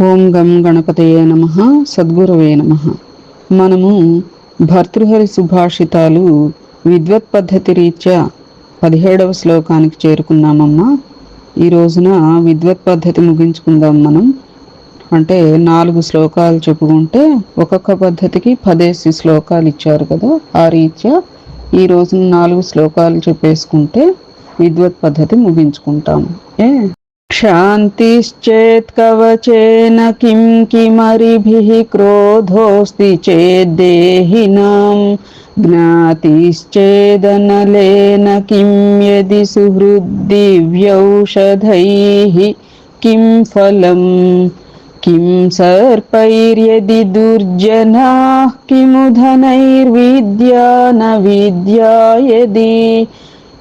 ఓం గం గణపతయే నమ సద్గురవే నమ. మనము భర్తృహరి సుభాషితాలు విద్వత్ పద్ధతి రీత్యా పదిహేడవ శ్లోకానికి చేరుకున్నామమ్మా. ఈ రోజున విద్వత్ పద్ధతి ముగించుకుందాం మనం. అంటే నాలుగు శ్లోకాలు చెప్పుకుంటే ఒక్కొక్క పద్ధతికి పదేసి శ్లోకాలు ఇచ్చారు కదా ఆ రీత్యా ఈ రోజున నాలుగు శ్లోకాలు చెప్పేసుకుంటే విద్వత్ పద్ధతి ముగించుకుంటాము. ఏ? क्षान्तिश्चेत् कवचेन किं किमरिभिः क्रोधोऽस्ति चेद्देहिनां ज्ञातिश्चेदनलेन किं यदि सुहृद्दिव्यौषधैः किं फलम्? किं सर्पैर्यदि दुर्जनाः किमुधनैर्विद्या न विद्या यदि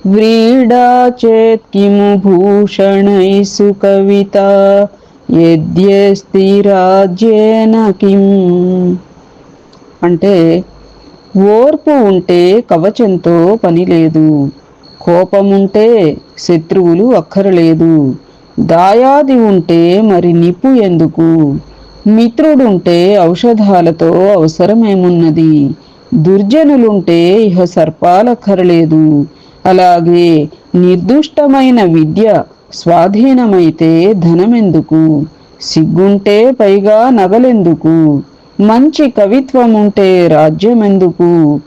व्रीडा चेत् किमु भूषणैः सुकविता यद्यस्ति రాజ్యేన కిం అంటే ఓర్పు ఉంటే కవచంతో పని లేదు కోపముంటే శత్రువులు అక్కరలేదు దాయాది ఉంటే మరి నిప్పు ఎందుకు మిత్రుడుంటే ఔషధాలతో అవసరమేమున్నది దుర్జనులుంటే ఇహ సర్పాలక్కరలేదు అలాగే నిర్దుష్టమైన విద్య స్వాధీనమైతే ధనమెందుకు? సిగ్గుంటే పైగా నగలెందుకు? మంచి కవిత్వం ఉంటే రాజ్యమెందుకు?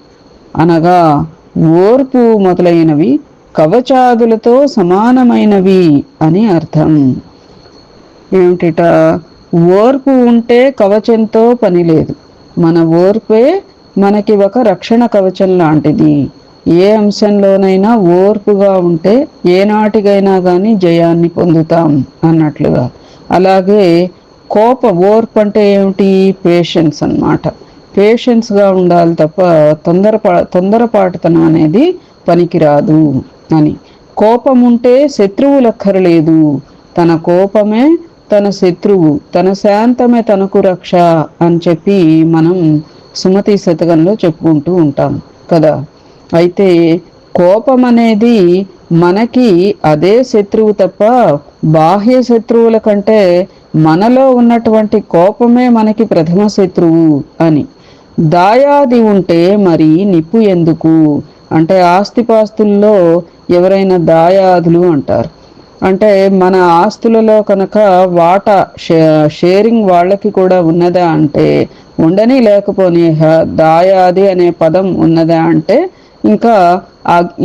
అనగా ఓర్పు మొదలైనవి కవచాదులతో సమానమైనవి అని అర్థం. ఏమిటిట? ఓర్పు ఉంటే కవచంతో పని లేదు మన ఓర్పే మనకి ఒక రక్షణ కవచం లాంటిది. ఏ అంశంలోనైనా ఓర్పుగా ఉంటే ఏనాటికైనా కానీ జయాన్ని పొందుతాం అన్నట్లుగా. అలాగే కోప ఓర్పు అంటే ఏమిటి? పేషెన్స్ అన్నమాట. పేషెన్స్గా ఉండాలి తప్ప తొందరపా తొందరపాటుతనం అనేది పనికిరాదు అని. కోపం ఉంటే శత్రువులక్కరలేదు తన కోపమే తన శత్రువు తన శాంతమే తనకు రక్ష అని చెప్పి మనం సుమతి శతకంలో చెప్పుకుంటూ ఉంటాం కదా. అయితే కోపం అనేది మనకి అదే శత్రువు తప్ప బాహ్య శత్రువుల కంటే మనలో ఉన్నటువంటి కోపమే మనకి ప్రథమ శత్రువు అని. దాయాది ఉంటే మరి నిప్పు ఎందుకు? అంటే ఆస్తిపాస్తుల్లో ఎవరైనా దాయాదులు అంటారు. అంటే మన ఆస్తులలో కనుక వాటా షేరింగ్ వాళ్ళకి కూడా ఉన్నదా అంటే ఉండని లేకపోని దాయాది అనే పదం ఉన్నదా అంటే ఇంకా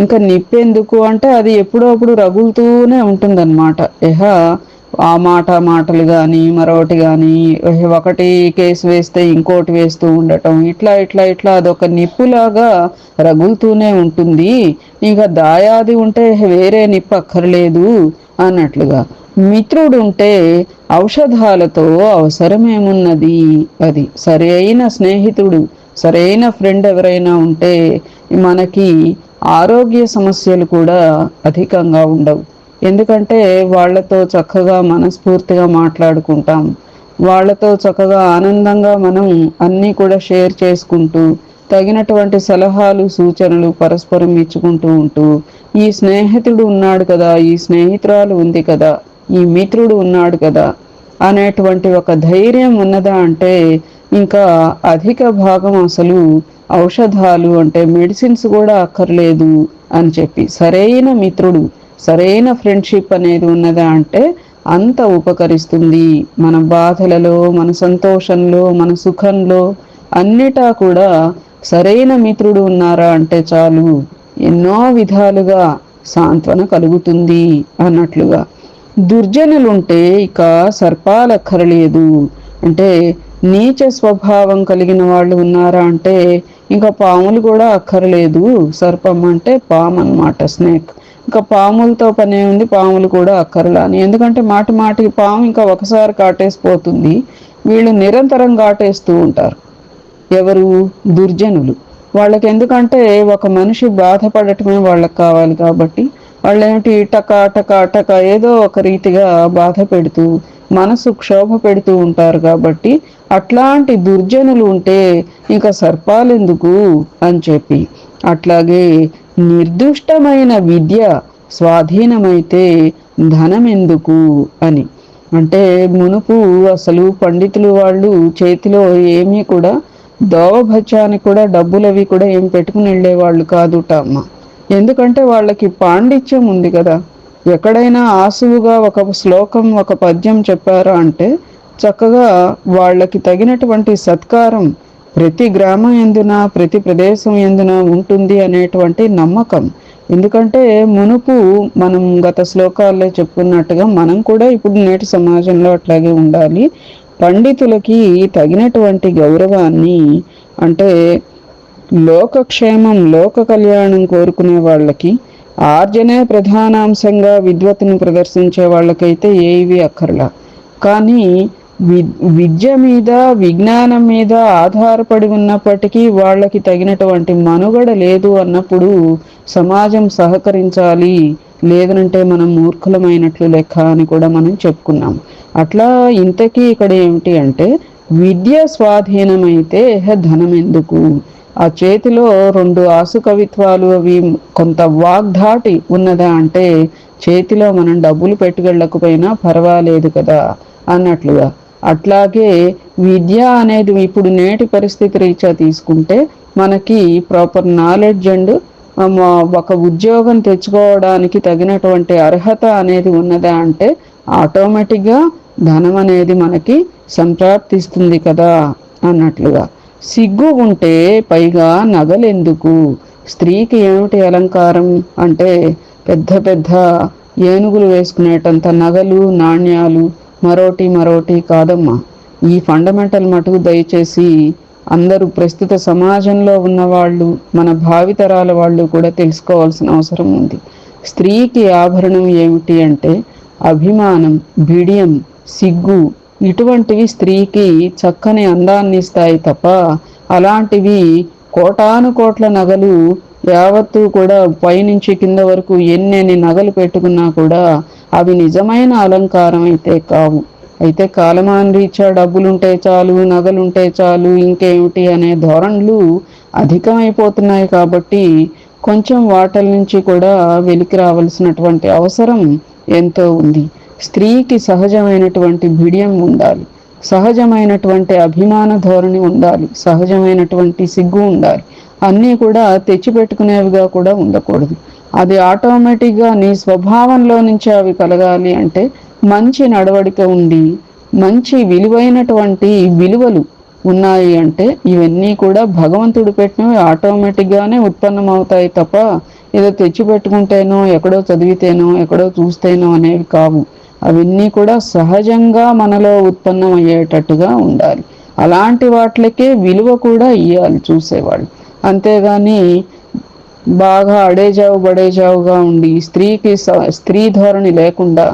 ఇంకా నిప్పేందుకు అంటే అది ఎప్పుడప్పుడు రగులుతూనే ఉంటుందన్నమాట. ఇహ ఆ మాట మాటలు కానీ మరొకటి కానీ ఒకటి కేసు వేస్తే ఇంకోటి వేస్తూ ఉండటం ఇట్లా ఇట్లా ఇట్లా అదొక నిప్పులాగా రగులుతూనే ఉంటుంది. ఇంకా దాయాది ఉంటే వేరే నిప్పు అక్కర్లేదు అన్నట్లుగా. మిత్రుడు ఉంటే ఔషధాలతో అవసరమేమున్నది? అది సరైన స్నేహితుడు సరైన ఫ్రెండ్ ఎవరైనా ఉంటే మనకి ఆరోగ్య సమస్యలు కూడా అధికంగా ఉండవు. ఎందుకంటే వాళ్ళతో చక్కగా మనస్ఫూర్తిగా మాట్లాడుకుంటాం. వాళ్ళతో చక్కగా ఆనందంగా మనం అన్నీ కూడా షేర్ చేసుకుంటూ తగినటువంటి సలహాలు సూచనలు పరస్పరం ఇచ్చుకుంటూ ఉంటూ ఈ స్నేహితుడు ఉన్నాడు కదా ఈ స్నేహితురాలు ఉంది కదా ఈ మిత్రుడు ఉన్నాడు కదా అనేటువంటి ఒక ధైర్యం ఉన్నదా అంటే ఇంకా అధిక భాగం అసలు ఔషధాలు అంటే మెడిసిన్స్ కూడా అక్కర్లేదు అని చెప్పి సరైన మిత్రుడు సరైన ఫ్రెండ్షిప్ అనేది ఉన్నదా అంటే అంత ఉపకరిస్తుంది. మన బాధలలో మన సంతోషంలో మన సుఖంలో అన్నిటా కూడా సరైన మిత్రుడు ఉన్నారా అంటే చాలు. ఎన్నో విధాలుగా సాంత్వన కలుగుతుంది అన్నట్లుగా. దుర్జనులుంటే ఇక సర్పాలక్కరలేదు. అంటే నీచ స్వభావం కలిగిన వాళ్ళు ఉన్నారా అంటే ఇంకా పాములు కూడా అక్కర్లేదు. సర్పం అంటే పాము అనమాట స్నేక్. ఇంకా పాములతో పనే ఉంది పాములు కూడా అక్కర్లాని. ఎందుకంటే మాటి మాటికి పాము ఇంకా ఒకసారి కాటేసిపోతుంది. వీళ్ళు నిరంతరం కాటేస్తూ ఉంటారు. ఎవరు? దుర్జనులు. వాళ్ళకి ఎందుకంటే ఒక మనిషి బాధపడటమే వాళ్ళకి కావాలి కాబట్టి వాళ్ళేమిటి టక టక టక ఏదో ఒక రీతిగా బాధ పెడుతూ మనసు క్షోభ పెడుతూ ఉంటారు కాబట్టి అట్లాంటి దుర్జనులు ఉంటే ఇంకా సర్పాలెందుకు అని చెప్పి. అట్లాగే నిర్దుష్టమైన విద్య స్వాధీనమైతే ధనమెందుకు అని. అంటే మునుపు అసలు పండితులు వాళ్ళు చేతిలో ఏమీ కూడా దోవభత్యానికి కూడా డబ్బులవి కూడా ఏం పెట్టుకుని వెళ్ళేవాళ్ళు కాదుట అమ్మ. ఎందుకంటే వాళ్ళకి పాండిత్యం ఉంది కదా. ఎక్కడైనా ఆసువుగా ఒక శ్లోకం ఒక పద్యం చెప్పారా అంటే చక్కగా వాళ్ళకి తగినటువంటి సత్కారం ప్రతి గ్రామం ఎందున ప్రతి ప్రదేశం ఎందున ఉంటుంది అనేటువంటి నమ్మకం. ఎందుకంటే మునుపు మనం గత శ్లోకాల్లో చెప్పుకున్నట్టుగా మనం కూడా ఇప్పుడు నేటి సమాజంలో అట్లాగే ఉండాలి. పండితులకి తగినటువంటి గౌరవాన్ని అంటే లోకక్షేమం లోక కళ్యాణం కోరుకునే వాళ్ళకి ఆర్జనే ప్రధానాంశంగా విద్వత్తును ప్రదర్శించే వాళ్ళకైతే ఏవి అక్కర్లా. కానీ వి విద్య మీద విజ్ఞానం మీద ఆధారపడి ఉన్నప్పటికీ వాళ్ళకి తగినటువంటి మనుగడ లేదు అన్నప్పుడు సమాజం సహకరించాలి లేదనంటే మనం మూర్ఖులమైనట్లు లెక్క అని కూడా మనం చెప్పుకున్నాం. అట్లా ఇంతకీ ఇక్కడ ఏమిటి అంటే విద్య స్వాధీనమైతే ధనం ఎందుకు ఆ చేతిలో రెండు ఆసు కవిత్వాలు అవి కొంత వాగ్ధాటి ఉన్నదా అంటే చేతిలో మనం డబ్బులు పెట్టుకెళ్ళకపోయినా పర్వాలేదు కదా అన్నట్లుగా. అట్లాగే విద్య అనేది ఇప్పుడు నేటి పరిస్థితి రీత్యా తీసుకుంటే మనకి ప్రాపర్ నాలెడ్జ్ అండ్ ఒక ఉద్యోగం తెచ్చుకోవడానికి తగినటువంటి అర్హత అనేది ఉన్నదా అంటే ఆటోమేటిక్గా ధనం అనేది మనకి సంప్రాప్తిస్తుంది కదా అన్నట్లుగా. సిగ్గు ఉంటే పైగా నగలెందుకు? స్త్రీకి ఏమిటి అలంకారం? అంటే పెద్ద పెద్ద ఏనుగులు వేసుకునేటంత నగలు నాణ్యాలు మరోటి మరోటి కాదమ్మా. ఈ ఫండమెంటల్ మటుకు దయచేసి అందరూ ప్రస్తుత సమాజంలో ఉన్న వాళ్ళు మన భావితరాల వాళ్ళు కూడా తెలుసుకోవాల్సిన అవసరం ఉంది. స్త్రీకి ఆభరణం ఏమిటి అంటే అభిమానం బిడియం సిగ్గు ఇటువంటివి స్త్రీకి చక్కని అందాన్ని ఇస్తాయి తప్ప అలాంటివి కోటాను కోట్ల నగలు యావత్తు కూడా పైనుంచి కింద వరకు ఎన్నెన్ని నగలు పెట్టుకున్నా కూడా అవి నిజమైన అలంకారం అయితే కావు. అయితే కాలమాన రీత్యా డబ్బులుంటే చాలు నగలుంటే చాలు ఇంకేమిటి అనే ధోరణులు అధికమైపోతున్నాయి కాబట్టి కొంచెం వాటల నుంచి కూడా వెలికి రావాల్సినటువంటి అవసరం ఎంతో ఉంది. స్త్రీకి సహజమైనటువంటి బిడియం ఉండాలి. సహజమైనటువంటి అభిమాన ధోరణి ఉండాలి. సహజమైనటువంటి సిగ్గు ఉండాలి. అన్నీ కూడా తెచ్చిపెట్టుకునేవిగా కూడా ఉండకూడదు. అది ఆటోమేటిక్గా నీ స్వభావంలో నుంచి అవి కలగాలి అంటే మంచి నడవడిక ఉండి మంచి విలువైనటువంటి విలువలు ఉన్నాయి అంటే ఇవన్నీ కూడా భగవంతుడు పెట్టినవి ఆటోమేటిక్గానే ఉత్పన్నం అవుతాయి తప్ప ఏదో తెచ్చిపెట్టుకుంటేనో ఎక్కడో చదివితేనో ఎక్కడో చూస్తేనో అనేవి కావు. అవన్నీ కూడా సహజంగా మనలో ఉత్పన్నం అయ్యేటట్టుగా ఉండాలి. అలాంటి వాటికే విలువ కూడా ఇవ్వాలి చూసేవాళ్ళు. అంతేగాని బాగా అడేజావు బడేజావుగా ఉండి స్త్రీకి స్త్రీ ధోరణి లేకుండా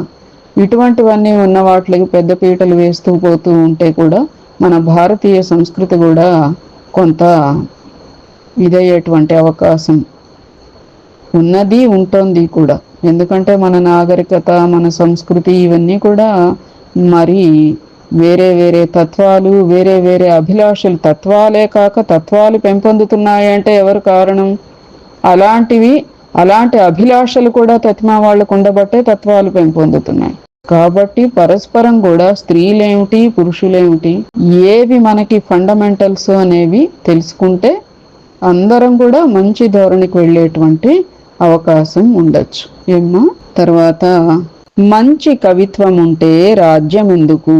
ఇటువంటివన్నీ ఉన్న వాటికి పెద్ద పీటలు వేస్తూ పోతూ ఉంటే కూడా మన భారతీయ సంస్కృతి కూడా కొంత ఇదయ్యేటువంటి అవకాశం ఉన్నది ఉంటుంది కూడా. ఎందుకంటే మన నాగరికత మన సంస్కృతి ఇవన్నీ కూడా మరి వేరే వేరే తత్వాలు వేరే వేరే అభిలాషలు తత్వాలే కాక తత్వాలు పెంపొందుతున్నాయంటే ఎవరు కారణం? అలాంటివి అలాంటి అభిలాషలు కూడా తత్మా వాళ్ళకు ఉండబట్టే తత్వాలు పెంపొందుతున్నాయి. కాబట్టి పరస్పరం కూడా స్త్రీలేమిటి పురుషులేమిటి ఏవి మనకి ఫండమెంటల్స్ అనేవి తెలుసుకుంటే అందరం కూడా మంచి ధోరణికి వెళ్ళేటువంటి అవకాశం ఉండొచ్చు. ఏమ్మా? తర్వాత మంచి కవిత్వం ఉంటే రాజ్యం ఎందుకు?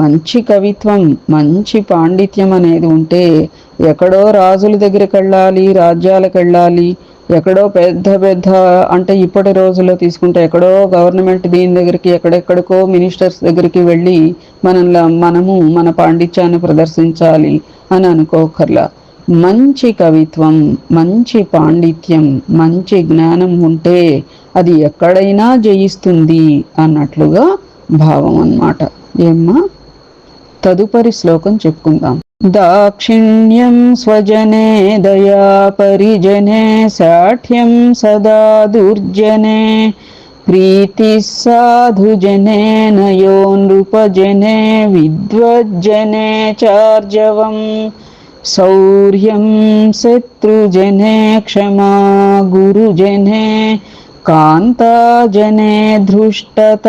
మంచి కవిత్వం మంచి పాండిత్యం అనేది ఉంటే ఎక్కడో రాజుల దగ్గరికి వెళ్ళాలి రాజ్యాలకు వెళ్ళాలి ఎక్కడో పెద్ద పెద్ద అంటే ఇప్పటి రోజుల్లో తీసుకుంటే ఎక్కడో గవర్నమెంట్ దీని దగ్గరికి ఎక్కడెక్కడికో మినిస్టర్స్ దగ్గరికి వెళ్ళి మనల్ని మనము మన పాండిత్యాన్ని ప్రదర్శించాలి అని అనుకోకర్లా. మంచి కవిత్వం మంచి పాండిత్యం మంచి జ్ఞానం ఉంటే అది ఎక్కడైనా జయిస్తుంది అన్నట్లుగా భావం అన్నమాట. ఏమ్మా? తదుపరి శ్లోకం చెప్పుకుందాం. దాక్షిణ్యం స్వజనే దయా పరిజనే సాఠ్యం సదా దుర్జనే ప్రీతి సాధుజనే నయో నృపజనే విద్వజ్జనే చార్జవం శౌర్యం శత్రుజనే క్షమా గురుజనే కాంతజనే ధృష్టత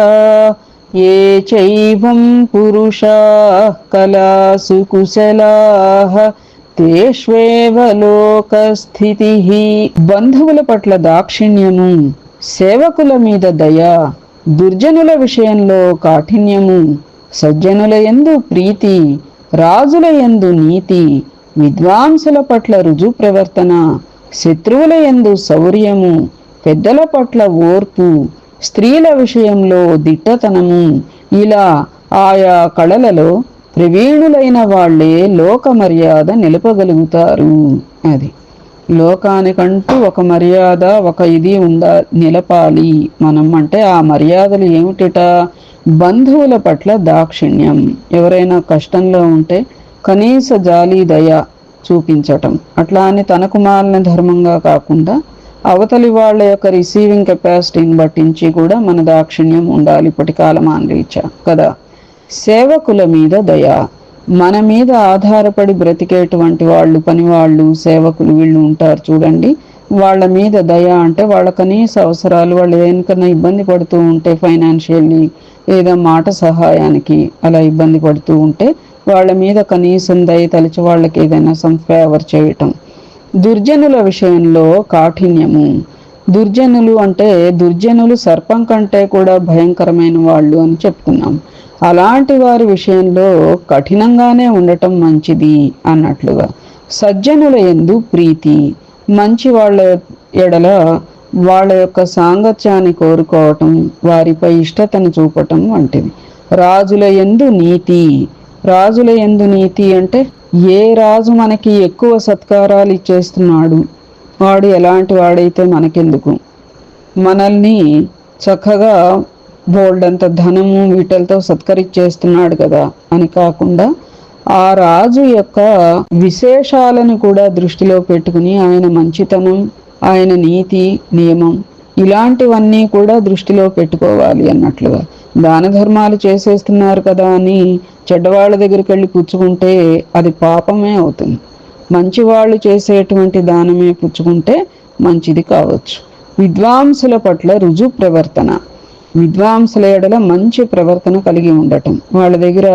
ఏ చైవం పురుషా కళాసు కుశలాః తేష్వేవ లోకస్థితి బంధువుల పట్ల దాక్షిణ్యము సేవకుల మీద దయ దుర్జనుల విషయంలో కాఠిన్యము సజ్జనుల యందు ప్రీతి రాజుల యందు నీతి విద్వాంసుల పట్ల రుజు ప్రవర్తన శత్రువుల యందు శౌర్యము పెద్దల పట్ల ఓర్పు స్త్రీల విషయంలో దిట్టతనము ఇలా ఆయా కళలలో ప్రవీణులైన వాళ్ళే లోక మర్యాద నిలపగలుగుతారు. అది లోకానికంటూ ఒక మర్యాద ఒక ఇది ఉండ నిలపాలి. మనం అంటే ఆ మర్యాదలు ఏమిటిట? బంధువుల పట్ల దాక్షిణ్యం. ఎవరైనా కష్టంలో ఉంటే కనీస జాలి దయ చూపించటం. అట్లా అని తనకు మాలిన ధర్మంగా కాకుండా అవతలి వాళ్ళ యొక్క రిసీవింగ్ కెపాసిటీని బట్టించి కూడా మన దాక్షిణ్యం ఉండాలి ఇప్పటి కాలం రీత్యా కదా? సేవకుల మీద దయ. మన మీద ఆధారపడి బ్రతికేటువంటి వాళ్ళు పని వాళ్ళు సేవకులు వీళ్ళు ఉంటారు చూడండి. వాళ్ళ మీద దయ అంటే వాళ్ళ కనీస అవసరాలు వాళ్ళు దేనికన్నా ఇబ్బంది పడుతూ ఉంటే ఫైనాన్షియల్లీ ఏదో మాట సహాయానికి అలా ఇబ్బంది పడుతూ ఉంటే వాళ్ళ మీద కనీసం దయ తలిచి వాళ్ళకి ఏదైనా సమ్ చేయటం. దుర్జనుల విషయంలో కాఠిన్యము. దుర్జనులు అంటే దుర్జనులు సర్పం కంటే కూడా భయంకరమైన వాళ్ళు అని చెప్పుకున్నాం. అలాంటి వారి విషయంలో కఠినంగానే ఉండటం మంచిది అన్నట్లుగా. సజ్జనుల ఎందు ప్రీతి. మంచి వాళ్ళ ఎడల వాళ్ళ యొక్క సాంగత్యాన్ని కోరుకోవటం వారిపై ఇష్టతను చూపటం వంటిది. రాజుల ఎందు నీతి. రాజుల ఎందు నీతి అంటే ఏ రాజు మనకి ఎక్కువ సత్కారాలు ఇచ్చేస్తున్నాడు? వాడు ఎలాంటి వాడైతే మనకెందుకు? మనల్ని చక్కగా బోల్డంత ధనము వీటలతో సత్కరించేస్తున్నాడు కదా అని కాకుండా ఆ రాజు యొక్క విశేషాలను కూడా దృష్టిలో పెట్టుకుని ఆయన మంచితనం ఆయన నీతి నియమం ఇలాంటివన్నీ కూడా దృష్టిలో పెట్టుకోవాలి అన్నట్లుగా. దాన ధర్మాలు చేసేస్తున్నారు కదా అని చెడ్డవాళ్ళ దగ్గరికి వెళ్ళి పుచ్చుకుంటే అది పాపమే అవుతుంది. మంచి వాళ్ళు చేసేటువంటి దానమే పుచ్చుకుంటే మంచిది కావచ్చు. విద్వాంసుల పట్ల రుజు ప్రవర్తన. విద్వాంసుల ఎడల మంచి ప్రవర్తన కలిగి ఉండటం. వాళ్ళ దగ్గర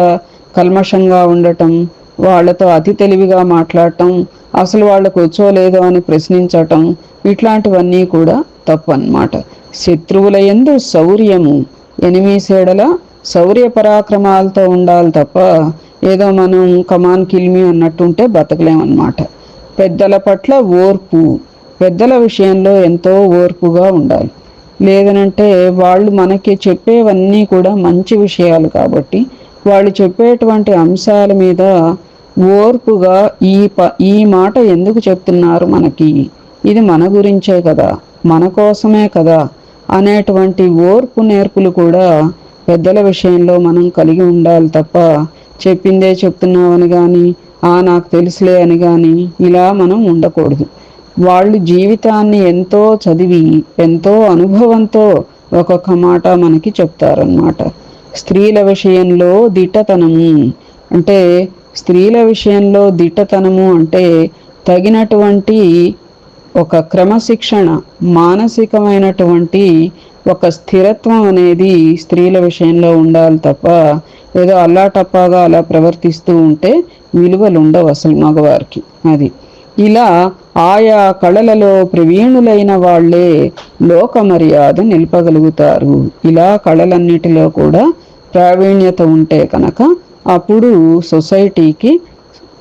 కల్మషంగా ఉండటం వాళ్ళతో అతి తెలివిగా మాట్లాడటం అసలు వాళ్ళకు వచ్చో లేదో అని ప్రశ్నించటం ఇట్లాంటివన్నీ కూడా తప్పు అన్నమాట శత్రువుల ఎందు శౌర్యము ఎనిమిసేడల శౌర్య పరాక్రమాలతో ఉండాలి తప్ప ఏదో మనం కమాన్ కిల్మి అన్నట్టుంటే బతకలేమన్నమాట. పెద్దల పట్ల ఓర్పు పెద్దల విషయంలో ఎంతో ఓర్పుగా ఉండాలి. లేదనంటే వాళ్ళు మనకి చెప్పేవన్నీ కూడా మంచి విషయాలు కాబట్టి వాళ్ళు చెప్పేటువంటి అంశాల మీద ఓర్పుగా ఈ ప ఈ మాట ఎందుకు చెప్తున్నారు మనకి? ఇది మన గురించే కదా మన కోసమే కదా. అనేటువంటి ఓర్పు నేర్పులు కూడా పెద్దల విషయంలో మనం కలిగి ఉండాలి తప్ప చెప్పిందే చెప్తున్నామని కానీ ఆ నాకు తెలుసులే అని కానీ ఇలా మనం ఉండకూడదు. వాళ్ళు జీవితాన్ని ఎంతో చదివి ఎంతో అనుభవంతో ఒక్కొక్క మాట మనకి చెప్తారనమాట స్త్రీల విషయంలో దిట్టతనము అంటే స్త్రీల విషయంలో దిట్టతనము అంటే తగినటువంటి ఒక క్రమశిక్షణ మానసికమైనటువంటి ఒక స్థిరత్వం అనేది స్త్రీల విషయంలో ఉండాలి తప్ప ఏదో అల్లాటప్పాగా అలా ప్రవర్తిస్తూ ఉంటే విలువలు ఉండవు అసలు మగవారికి. అది. ఇలా ఆయా కళలలో ప్రవీణులైన వాళ్ళే లోక మర్యాద నిలపగలుగుతారు. ఇలా కళలన్నిటిలో కూడా ప్రావీణ్యత ఉంటే కనుక అప్పుడు సొసైటీకి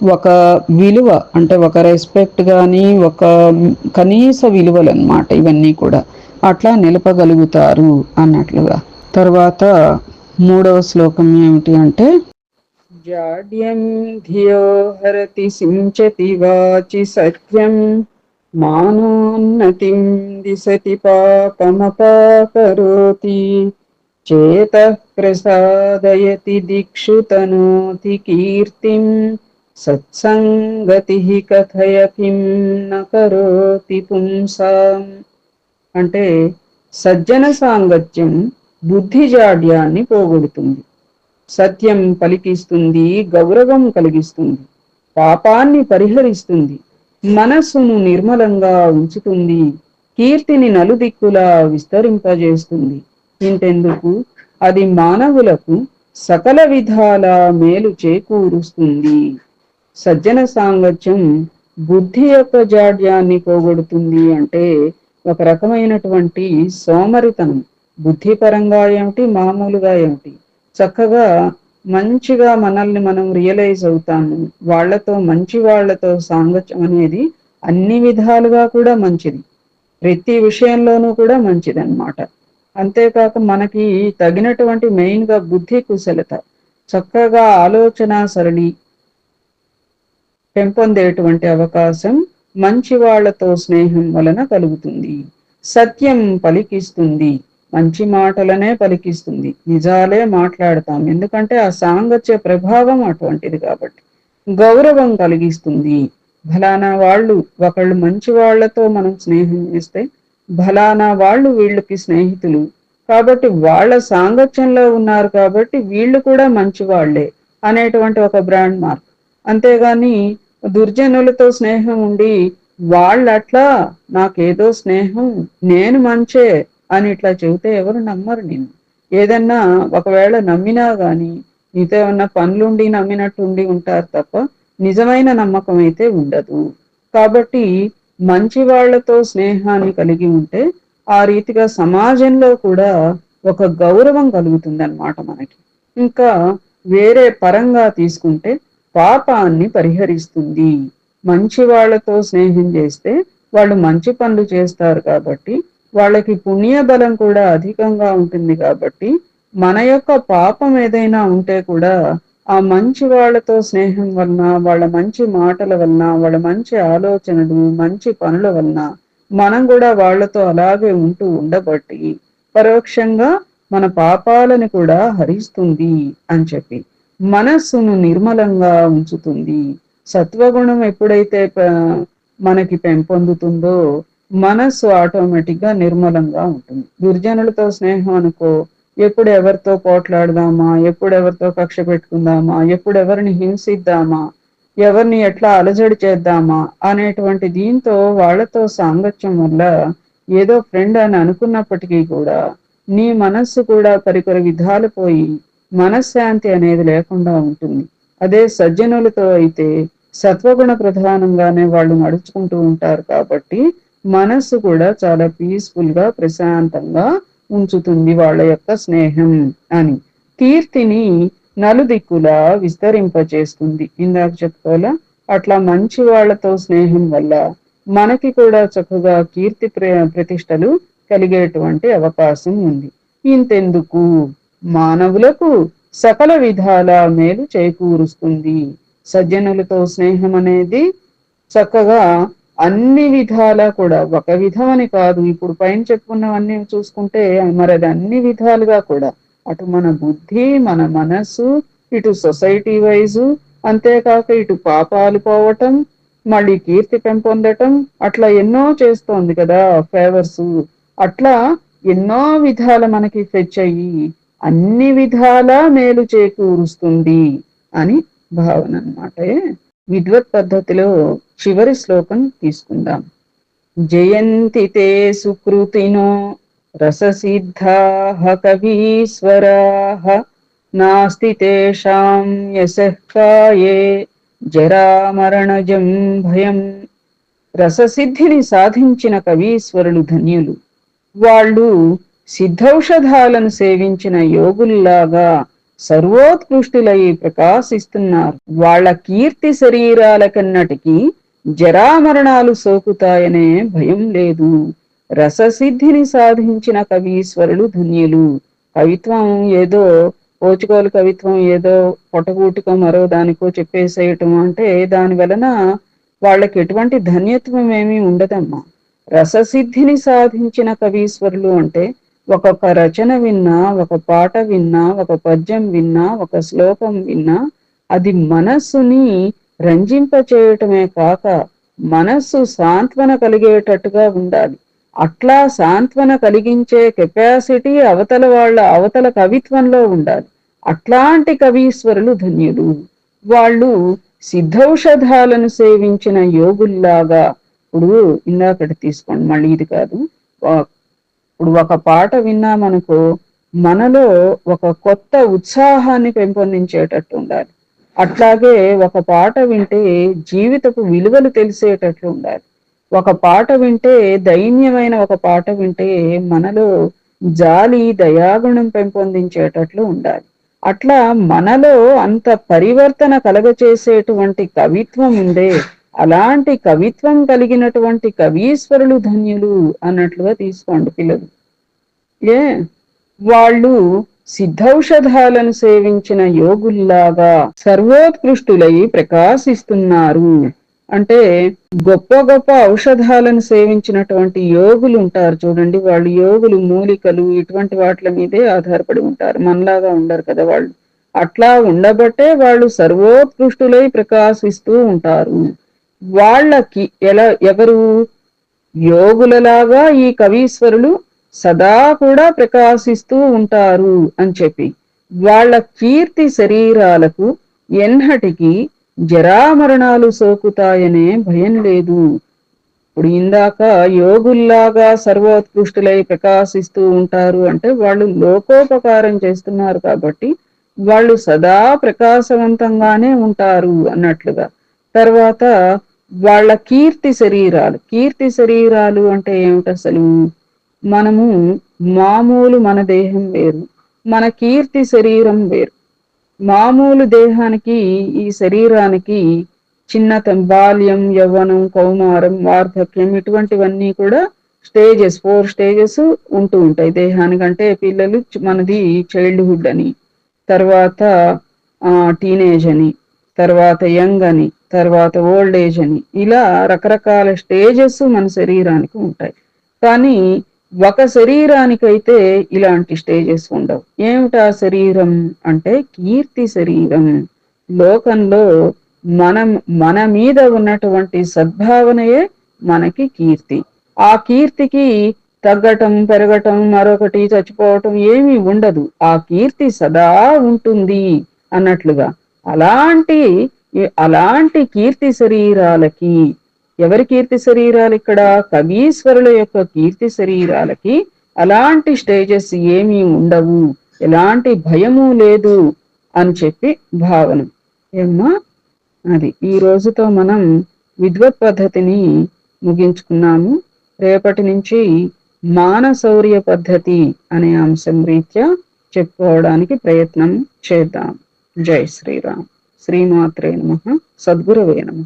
ఒక విలువ అంటే ఒక రెస్పెక్ట్ కానీ ఒక కనీస విలువలు అన్నమాట ఇవన్నీ కూడా. అట్లా నిలపగలుగుతారు అన్నట్లుగా. తర్వాత మూడవ శ్లోకం ఏమిటి అంటే జాడ్యం ధియో హరతి సించతి వాచి సత్యం మానోన్నతిం దిశతి పాపమపాకరోతి చేత ప్రసాదయతి దిక్షు తనోతి కీర్తిం సత్సంగతి కథయ కిం కరోతి పుంసాం. అంటే సజ్జన సాంగత్యం బుద్ధి జాడ్యాన్ని పోగొడుతుంది. సత్యం పలికిస్తుంది గౌరవం కలిగిస్తుంది పాపాన్ని పరిహరిస్తుంది మనస్సును నిర్మలంగా ఉంచుతుంది కీర్తిని నలుదిక్కులా విస్తరింపజేస్తుంది. ఇంతెందుకు? అది మానవులకు సకల విధాల మేలు చేకూరుస్తుంది. సజ్జన సాంగత్యం బుద్ధి యొక్క జాడ్యాన్ని పోగొడుతుంది అంటే ఒక రకమైనటువంటి సోమరితనం. బుద్ధిపరంగా ఏమిటి? మామూలుగా ఏమిటి? చక్కగా మంచిగా మనల్ని మనం రియలైజ్ అవుతాము. వాళ్ళతో మంచి వాళ్ళతో సాంగత్యం అనేది అన్ని విధాలుగా కూడా మంచిది. ప్రతి విషయంలోనూ కూడా మంచిది అనమాట అంతేకాక మనకి తగినటువంటి మెయిన్గా బుద్ధి కుశలత. చక్కగా ఆలోచన సరళి పెంపొందేటువంటి అవకాశం మంచి వాళ్ళతో స్నేహం వలన కలుగుతుంది. సత్యం పలికిస్తుంది. మంచి మాటలనే పలికిస్తుంది. నిజాలే మాట్లాడతాం. ఎందుకంటే ఆ సాంగత్య ప్రభావం అటువంటిది కాబట్టి. గౌరవం కలిగిస్తుంది. ఫలానా వాళ్ళు ఒకళ్ళు మంచి వాళ్ళతో మనం స్నేహం చేస్తే ఫలానా వాళ్ళు వీళ్ళకి స్నేహితులు. కాబట్టి వాళ్ళ సాంగత్యంలో ఉన్నారు కాబట్టి వీళ్ళు కూడా మంచి వాళ్ళే అనేటువంటి ఒక బ్రాండ్ మార్క్. అంతేగాని దుర్జనులతో స్నేహం ఉండి వాళ్ళట్లా నాకేదో స్నేహం నేను మంచే అని ఇట్లా చెబితే ఎవరు నమ్మరు నేను ఏదన్నా ఒకవేళ నమ్మినా గాని నీతో ఏమన్నా పనులుండి నమ్మినట్టు ఉండి ఉంటారు తప్ప నిజమైన నమ్మకం అయితే ఉండదు. కాబట్టి మంచి వాళ్ళతో స్నేహాన్ని కలిగి ఉంటే ఆ రీతిగా సమాజంలో కూడా ఒక గౌరవం కలుగుతుంది అన్నమాట మనకి. ఇంకా వేరే పరంగా తీసుకుంటే పాపాన్ని పరిహరిస్తుంది. మంచి వాళ్ళతో స్నేహం చేస్తే వాళ్ళు మంచి పనులు చేస్తారు కాబట్టి వాళ్ళకి పుణ్య బలం కూడా అధికంగా ఉంటుంది కాబట్టి మన యొక్క పాపం ఏదైనా ఉంటే కూడా ఆ మంచి వాళ్ళతో స్నేహం వలన వాళ్ళ మంచి మాటల వలన వాళ్ళ మంచి ఆలోచనలు మంచి పనుల వలన మనం కూడా వాళ్ళతో అలాగే ఉంటూ ఉండబట్టి పరోక్షంగా మన పాపాలను కూడా హరిస్తుంది అని చెప్పి. మనస్సును నిర్మలంగా ఉంచుతుంది. సత్వగుణం ఎప్పుడైతే మనకి పెంపొందుతుందో మనస్సు ఆటోమేటిక్గా నిర్మలంగా ఉంటుంది. దుర్జనులతో స్నేహం అనుకో ఎప్పుడు ఎవరితో పోట్లాడదామా ఎప్పుడు ఎవరితో కక్ష పెట్టుకుందామా ఎప్పుడు ఎవరిని హింసిద్దామా ఎవరిని ఎట్లా అలజడి చేద్దామా అనేటువంటి దీంతో వాళ్ళతో సాంగత్యం వల్ల ఏదో ఫ్రెండ్ అని అనుకున్నప్పటికీ కూడా నీ మనస్సు కూడా పరికర విధాలు పోయి మనశ్శాంతి అనేది లేకుండా ఉంటుంది. అదే సజ్జనులతో అయితే సత్వగుణ ప్రధానంగానే వాళ్ళు నడుచుకుంటూ ఉంటారు కాబట్టి మనస్సు కూడా చాలా పీస్ఫుల్గా ప్రశాంతంగా ఉంచుతుంది వాళ్ళ యొక్క స్నేహం అని. కీర్తిని నలుదిక్కులా విస్తరింపచేస్తుంది ఇందాక చెప్పుకోవాలా? అట్లా మంచి వాళ్ళతో స్నేహం వల్ల మనకి కూడా చక్కగా కీర్తి ప్రతిష్టలు కలిగేటువంటి అవకాశం ఉంది. ఇంతెందుకు? మానవులకు సకల విధాల మేలు చేకూరుస్తుంది. సజ్జనులతో స్నేహం అనేది చక్కగా అన్ని విధాలా కూడా ఒక విధమని కాదు. ఇప్పుడు పైన చెప్పుకున్నవన్నీ చూసుకుంటే మరి అది అన్ని విధాలుగా కూడా అటు మన బుద్ధి మన మనస్సు ఇటు సొసైటీ వైజు అంతేకాక ఇటు పాపాలు పోవటం మళ్ళీ కీర్తి పెంపొందటం అట్లా ఎన్నో చేస్తోంది కదా ఫేవర్స్ అట్లా ఎన్నో విధాల మనకి ఫెచ్ అయ్యి అన్ని విధాలా మేలు చేకూరుస్తుంది అని భావన అనమాట విద్వత్ పద్ధతిలో చివరి శ్లోకం తీసుకుందాం. జయంతి తే సుకృతినో రససిద్ధాహ కవీశ్వరాహ నాస్తి తేషాం యశకాయే జరామరణజం భయం. రససిద్ధిని సాధించిన కవీశ్వరులు ధన్యులు. వాళ్ళు సిద్ధౌషధాలను సేవించిన యోగుల్లాగా సర్వోత్కృష్టులై ప్రకాశిస్తున్నారు. వాళ్ళ కీర్తి శరీరాల కన్నటికి జరామరణాలు సోకుతాయనే భయం లేదు. రససిద్ధిని సాధించిన కవీశ్వరులు ధన్యులు. కవిత్వం ఏదో పోచుకోలు కవిత్వం ఏదో పొటగూటికో మరో దానికో చెప్పేసేయటం అంటే దాని వలన వాళ్ళకి ఎటువంటి ధన్యత్వం ఏమీ ఉండదమ్మా. రససిద్ధిని సాధించిన కవీశ్వరులు అంటే ఒక్కొక్క రచన విన్నా ఒక పాట విన్నా ఒక పద్యం విన్నా ఒక శ్లోకం విన్నా అది మనస్సుని రంజింప చేయటమే కాక మనస్సు సాంత్వన కలిగేటట్టుగా ఉండాలి. అట్లా సాంత్వన కలిగించే కెపాసిటీ అవతల వాళ్ళ అవతల కవిత్వంలో ఉండాలి. అట్లాంటి కవీశ్వరులు ధన్యులు. వాళ్ళు సిద్ధౌషధాలను సేవించిన యోగుల్లాగా. ఇప్పుడు ఇందాకటి తీసుకోండి మళ్ళీ ఇది కాదు. ఇప్పుడు ఒక పాట విన్నామనుకో మనలో ఒక కొత్త ఉత్సాహాన్ని పెంపొందించేటట్టు ఉండాలి. అట్లాగే ఒక పాట వింటే జీవితపు విలువలు తెలిసేటట్లు ఉండాలి. ఒక పాట వింటే దైన్యమైన ఒక పాట వింటే మనలో జాలి దయాగుణం పెంపొందించేటట్లు ఉండాలి. అట్లా మనలో అంత పరివర్తన కలగచేసేటువంటి కవిత్వం ఉందే అలాంటి కవిత్వం కలిగినటువంటి కవీశ్వరులు ధన్యులు అన్నట్లుగా తీసుకోండి పిల్లలు. ఏ? వాళ్ళు సిద్ధౌషధాలను సేవించిన యోగుల్లాగా సర్వోత్కృష్టులై ప్రకాశిస్తున్నారు. అంటే గొప్ప గొప్ప ఔషధాలను సేవించినటువంటి యోగులు ఉంటారు చూడండి. వాళ్ళు యోగులు మూలికలు ఇటువంటి వాటి మీదే ఆధారపడి ఉంటారు. మనలాగా ఉండరు కదా వాళ్ళు. అట్లా ఉండబట్టే వాళ్ళు సర్వోత్కృష్టులై ప్రకాశిస్తూ ఉంటారు. వాళ్ళకి ఎలా ఎవరు? యోగులలాగా ఈ కవీశ్వరులు సదా కూడా ప్రకాశిస్తూ ఉంటారు అని చెప్పి వాళ్ళ కీర్తి శరీరాలకు ఎన్నటికి జరామరణాలు సోకుతాయనే భయం లేదు. ఇప్పుడు ఇందాక యోగుల్లాగా సర్వోత్కృష్టులై ప్రకాశిస్తూ ఉంటారు అంటే వాళ్ళు లోకోపకారం చేస్తున్నారు కాబట్టి వాళ్ళు సదా ప్రకాశవంతంగానే ఉంటారు అన్నట్లుగా. తర్వాత వాళ్ళ కీర్తి శరీరాలు. కీర్తి శరీరాలు అంటే ఏమిటి అసలు? మనము మామూలు మన దేహం వేరు మన కీర్తి శరీరం వేరు. మామూలు దేహానికి ఈ శరీరానికి చిన్నతం బాల్యం యవ్వనం కౌమారం వార్ధక్యం ఇటువంటివన్నీ కూడా స్టేజెస్ ఫోర్ స్టేజెస్ ఉంటూ ఉంటాయి. దేహానికంటే పిల్లలు మనది చైల్డ్హుడ్ అని తర్వాత టీనేజ్ అని తర్వాత యంగ్ అని తర్వాత ఓల్డ్ ఏజ్ అని. ఇలా రకరకాల స్టేజెస్ మన శరీరానికి ఉంటాయి. కానీ ఒక శరీరానికైతే ఇలాంటి స్టేజెస్ ఉండవు. ఏమిటా శరీరం అంటే కీర్తి శరీరం. లోకంలో మనం మన మీద ఉన్నటువంటి సద్భావనయే మనకి కీర్తి. ఆ కీర్తికి తగ్గటం పెరగటం మరొకటి చచ్చిపోవటం ఏమీ ఉండదు. ఆ కీర్తి సదా ఉంటుంది అన్నట్లుగా. అలాంటి అలాంటి కీర్తి శరీరాలకి ఎవరి కీర్తి శరీరాలు ఇక్కడ? కవీశ్వరుల యొక్క కీర్తి శరీరాలకి అలాంటి స్టేజెస్ ఏమీ ఉండవు. ఎలాంటి భయము లేదు అని చెప్పి భావన. ఏమ్మా? అది ఈ రోజుతో మనం విద్వత్ పద్ధతిని ముగించుకున్నాము. రేపటి నుంచి మానసౌర్య పద్ధతి అనే అంశం రీత్యా చెప్పుకోవడానికి ప్రయత్నం చేద్దాం. జై శ్రీరామ్. శ్రీమాత్రే నమ. సద్గురవే నమ.